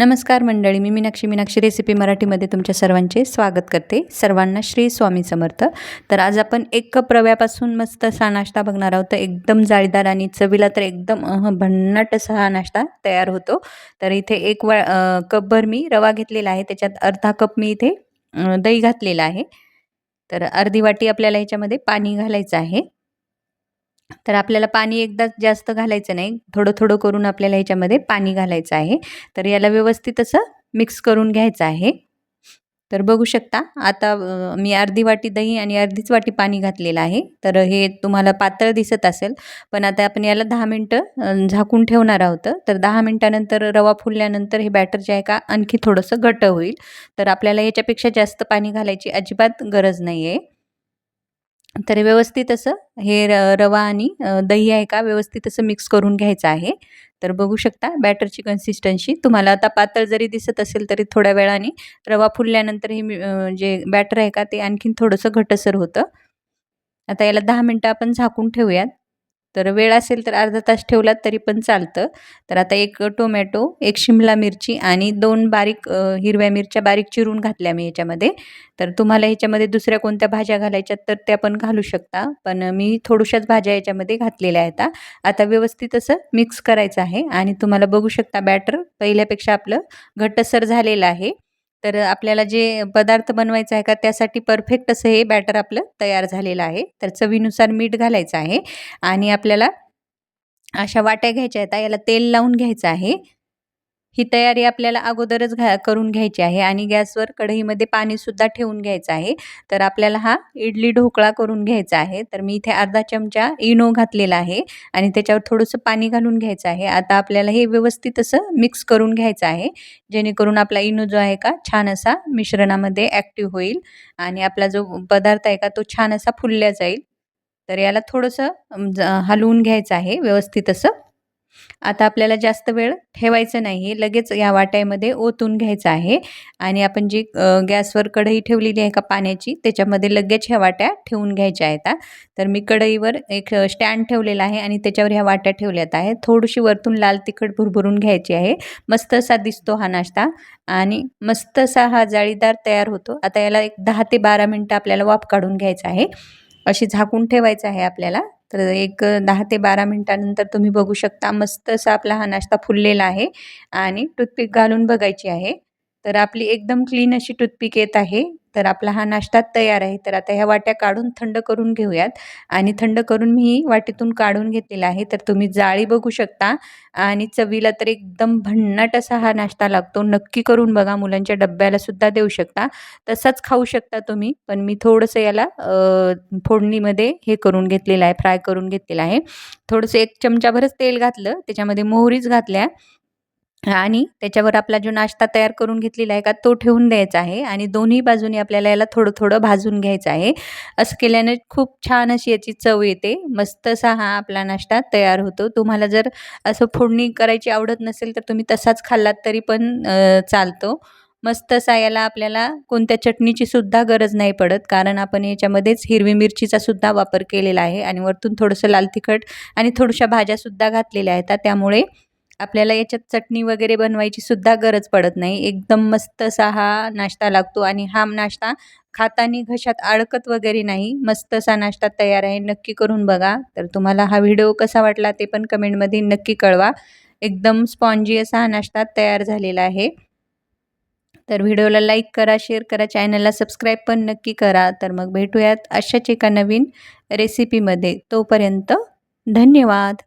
नमस्कार मंडळी मी मीनाक्षी. मीनाक्षी रेसिपी मराठीमध्ये तुमच्या सर्वांचे स्वागत करते. सर्वांना श्री स्वामी समर्थ. तर आज आपण एक कप रव्यापासून मस्त असा नाश्ता बघणार आहोत. तर एकदम जाळीदार आणि चवीला तर एकदम भन्नाट असा हा नाश्ता तयार होतो. तर इथे एक वा कपभर मी रवा घेतलेला आहे. त्याच्यात अर्धा कप मी इथे दही घातलेलं आहे. तर अर्धी वाटी आपल्याला ह्याच्यामध्ये पाणी घालायचं आहे. तर आपल्याला पाणी एकदाच जास्त घालायचं नाही. थोडं थोडं करून आपल्याला ह्याच्यामध्ये पाणी घालायचं आहे. तर याला व्यवस्थित असं मिक्स करून घ्यायचं आहे. तर बघू शकता आता मी अर्धी वाटी दही आणि अर्धीच वाटी पाणी घातलेलं आहे. तर हे तुम्हाला पातळ दिसत असेल पण आता आपण याला दहा मिनटं झाकून ठेवणार आहोत. तर दहा मिनटानंतर रवा फुलल्यानंतर हे बॅटर जे आहे का आणखी थोडंसं घट्ट होईल. तर आपल्याला याच्यापेक्षा जास्त पाणी घालायची अजिबात गरज नाही आहे तर व्यवस्थित असं हे र रवा आणि दही आहे का? व्यवस्थित असं मिक्स करून घ्यायचं आहे. तर बघू शकता बॅटरची कन्सिस्टन्सी तुम्हाला आता पातळ जरी दिसत असेल तरी थोड्या वेळाने रवा फुलल्यानंतर हे जे बॅटर आहे का ते आणखीन थोडंसं घटसर होतं. आता याला दहा मिनटं आपण झाकून ठेवूयात. तर वेळ असेल तर अर्धा तास ठेवलात तरी पण चालतं. तर आता एक टोमॅटो एक शिमला मिरची आणि दोन बारीक हिरव्या मिरच्या बारीक चिरून घातल्या मी याच्यामध्ये. तर तुम्हाला ह्याच्यामध्ये दुसऱ्या कोणत्या भाज्या घालायच्यात तर त्या पण घालू शकता. पण मी थोडशाच भाज्या याच्यामध्ये घातलेल्या आहेत आता व्यवस्थित असं मिक्स करायचं आहे आणि तुम्हाला बघू शकता बॅटर पहिल्यापेक्षा आपलं घट्टसर झालेलं आहे. तर आपल्याला जे पदार्थ बनवायचा आहे का त्यासाठी परफेक्ट असं हे बॅटर आपलं तयार झालेलं आहे. तर चवीनुसार मीठ घालायचं आहे आणि आपल्याला अशा वाट्या घ्यायच्या आहेत. याला तेल लावून घ्यायचं आहे. ही तयारी आपल्याला अगोदरच घा करून घ्यायची आहे आणि गॅसवर कढईमध्ये पाणीसुद्धा ठेवून घ्यायचं आहे. तर आपल्याला हा इडली ढोकळा करून घ्यायचा आहे. तर मी इथे अर्धा चमचा इनो घातलेला आहे आणि त्याच्यावर थोडंसं पाणी घालून घ्यायचं आहे. आता आपल्याला हे व्यवस्थित असं मिक्स करून घ्यायचं आहे. जेणेकरून आपला इनो जो आहे का छान असा मिश्रणामध्ये ॲक्टिव्ह होईल आणि आपला जो पदार्थ आहे का तो छान असा फुलल्या जाईल. तर याला थोडंसं ज- हलवून घ्यायचं आहे व्यवस्थित असं. आता आपल्याला जास्त वेळ ठेवायचं नाही लगेच या वाट्यामध्ये ओतून घ्यायचं आहे. आणि आपण जी गॅसवर कढई ठेवलेली आहे का पाण्याची त्याच्यामध्ये लगेच ह्या वाट्या ठेवून घ्यायच्या आहेत तर मी कढईवर एक स्टँड ठेवलेला आहे आणि त्याच्यावर ह्या वाट्या ठेवल्यात आहे. थोडीशी वरतून लाल तिखट भुरभुरून घ्यायची आहे. मस्त असा दिसतो हा नाश्ता. आणि मस्त असा हा जाळीदार तयार होतो. आता याला एक दहा ते बारा मिनटं आपल्याला वाफ काढून घ्यायचं आहे. अशी झाकून ठेवायचं आहे आपल्याला. तर एक दहा ते बारा मिनटानंतर तुम्ही बघू शकता मस्त असा आपला हा नाश्ता फुललेला आहे आणि टूथपिक घालून बघायची आहे. तर आपली एकदम क्लीन अशी टूथपिक येत आहे. तर आपला हा नाश्ता तयार आहे. तर आता ह्या वाट्या काढून थंड करून घेऊयात. आणि थंड करून मी वाटीतून काढून घेतलेला आहे. तर तुम्ही जाळी बघू शकता. आणि चवीला तर एकदम भन्नाट असा हा नाश्ता लागतो. नक्की करून बघा. मुलांच्या डब्याला सुद्धा देऊ शकता. तसाच खाऊ शकता तुम्ही. पण मी थोडंसं याला फोडणीमध्ये हे करून घेतलेलं आहे. फ्राय करून घेतलेलं आहे. थोडंसं एक चमचाभरच तेल घातलं. त्याच्यामध्ये मोहरीच घातल्या. आणि त्याच्यावर आपला जो नाश्ता तयार करून घेतलेला आहे का तो ठेवून द्यायचा आहे आणि दोन्ही बाजूनी आपल्याला याला थोडं थोडं भाजून घ्यायचं आहे. असं केल्याने खूप छान अशी याची चव येते. मस्त असा हा आपला नाश्ता तयार होतो. तुम्हाला जर असं फोडणी करायची आवडत नसेल तर तुम्ही तसाच खाल्लात तरी पण चालतो. मस्त असा याला आपल्याला कोणत्या चटणीची सुद्धा गरज नाही पडत. कारण आपण याच्यामध्येच हिरवी मिरचीचा सुद्धा वापर केलेला आहे आणि वरतून थोडंसं लाल तिखट आणि थोड्याशा भाज्यासुद्धा घातलेल्या आहेत. त्यामुळे आपल्याला याच्यात चटणी वगैरे बनवायची सुद्धा गरज पडत नाही. एकदम मस्त असा हा नाश्ता लागतो आणि हा नाश्ता खातानी घशात अडकत वगैरे नाही. मस्त असा नाश्ता तयार आहे. नक्की करून बघा. तर तुम्हाला हा व्हिडिओ कसा वाटला ते पण कमेंटमध्ये नक्की कळवा. एकदम स्पॉन्जी असा हा नाश्ता तयार झालेला आहे. तर व्हिडिओला लाईक करा शेअर करा चॅनलला सबस्क्राईब पण नक्की करा. तर मग भेटूयात अशाच एका नवीन रेसिपीमध्ये. तोपर्यंत धन्यवाद.